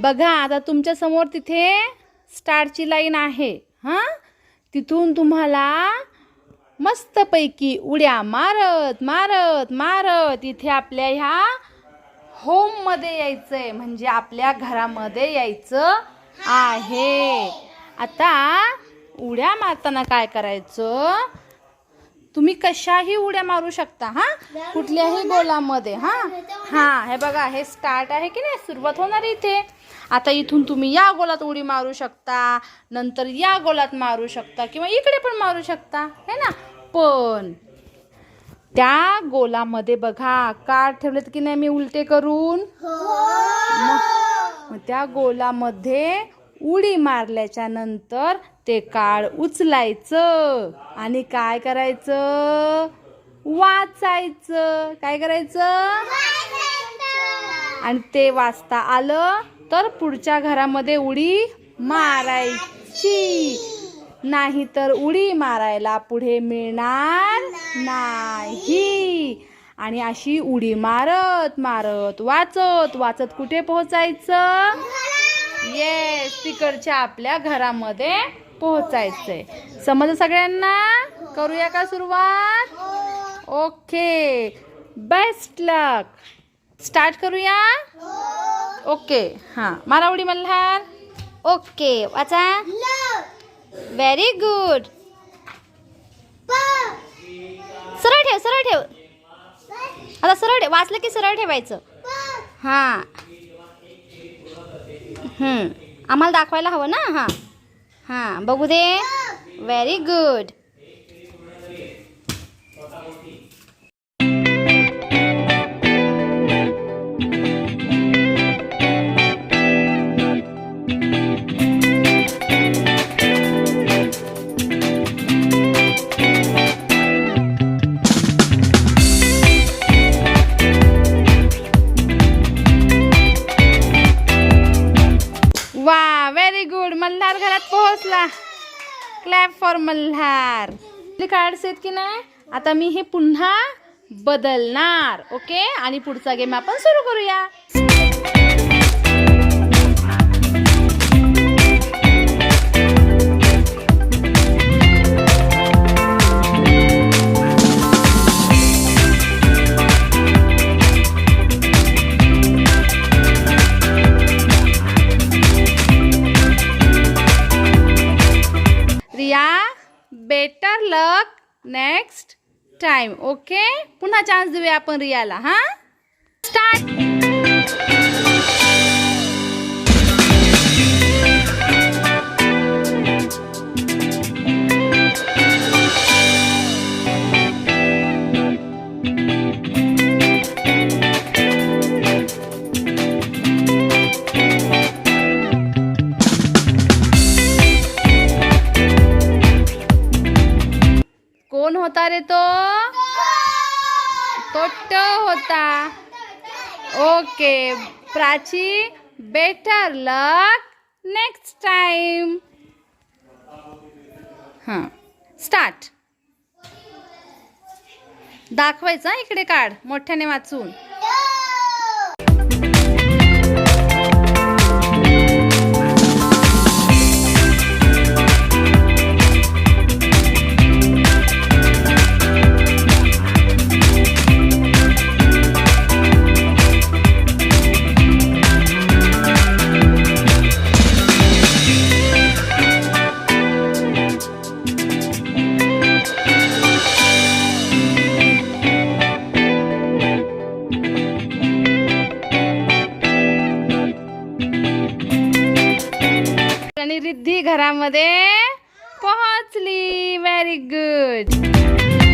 बघा आता तुमच्यासमोर तिथे स्टारची लाईन आहे. हां? तिथून तुम्हाला मस्तपैकी उड्या मारत मारत मारत इथे आपल्या ह्या होममध्ये यायचं आहे म्हणजे आपल्या घरामध्ये यायचं आहे. आता उड्या मारताना काय करायचं? तुम्ही कशाही उड्या मारू शकता हा? कुठल्याही गोलामध्ये हा? हा हे बघा हे स्टार्ट आहे की नाही? सुरुवात होणार इथे. आता इथून तुम्ही या गोलात उडी मारू शकता नंतर या गोलात मारू शकता किंवा इकडे पण मारू शकता है ना? पण त्या गोलामध्ये बघा कार्ड ठेवलेत की नाही मी उलटे करून? मग त्या गोलामध्ये उडी मारल्याच्या नंतर ते काळ उचलायचं. आणि काय करायचं? वाचायचं. काय करायचं? आणि ते वाचता आलं तर पुढच्या घरामध्ये उडी मारायची. नाही तर उडी मारायला पुढे मिळणार नाही. आणि अशी उडी मारत मारत वाचत वाचत कुठे पोहोचायचं? येस तिकडच्या आपल्या घरामध्ये पोहोचायचंय. समज सगळ्यांना? करूया का सुरुवात? ओके बेस्ट लक स्टार्ट करूया? ओके हां. मला उडी मल्हार? ओके वाचा. व्हेरी गुड सरळ ठेव सरळ ठेव. आता सरळ ठेव. वाचलं की सरळ ठेवायचं. हां. आम्हाला दाखवायला हवं ना? हां. हां बघू दे. व्हेरी गुड पोहोचला. Clap for Malhar. कार्ड्स आहेत की नाही? आता मी हे पुन्हा बदलणार ओके आणि पुढचा गेम आपण सुरू करूया. Better luck next time okay पुन्हा चान्स देऊया आपण रियाला हां? स्टार्ट होता रे तो? तोट होता. Okay Prachi better luck next time हां स्टार्ट दाखवायचं इकडे काढ मोठ्याने वाचून. रिद्धी घरामध्ये पोहोचली. Very good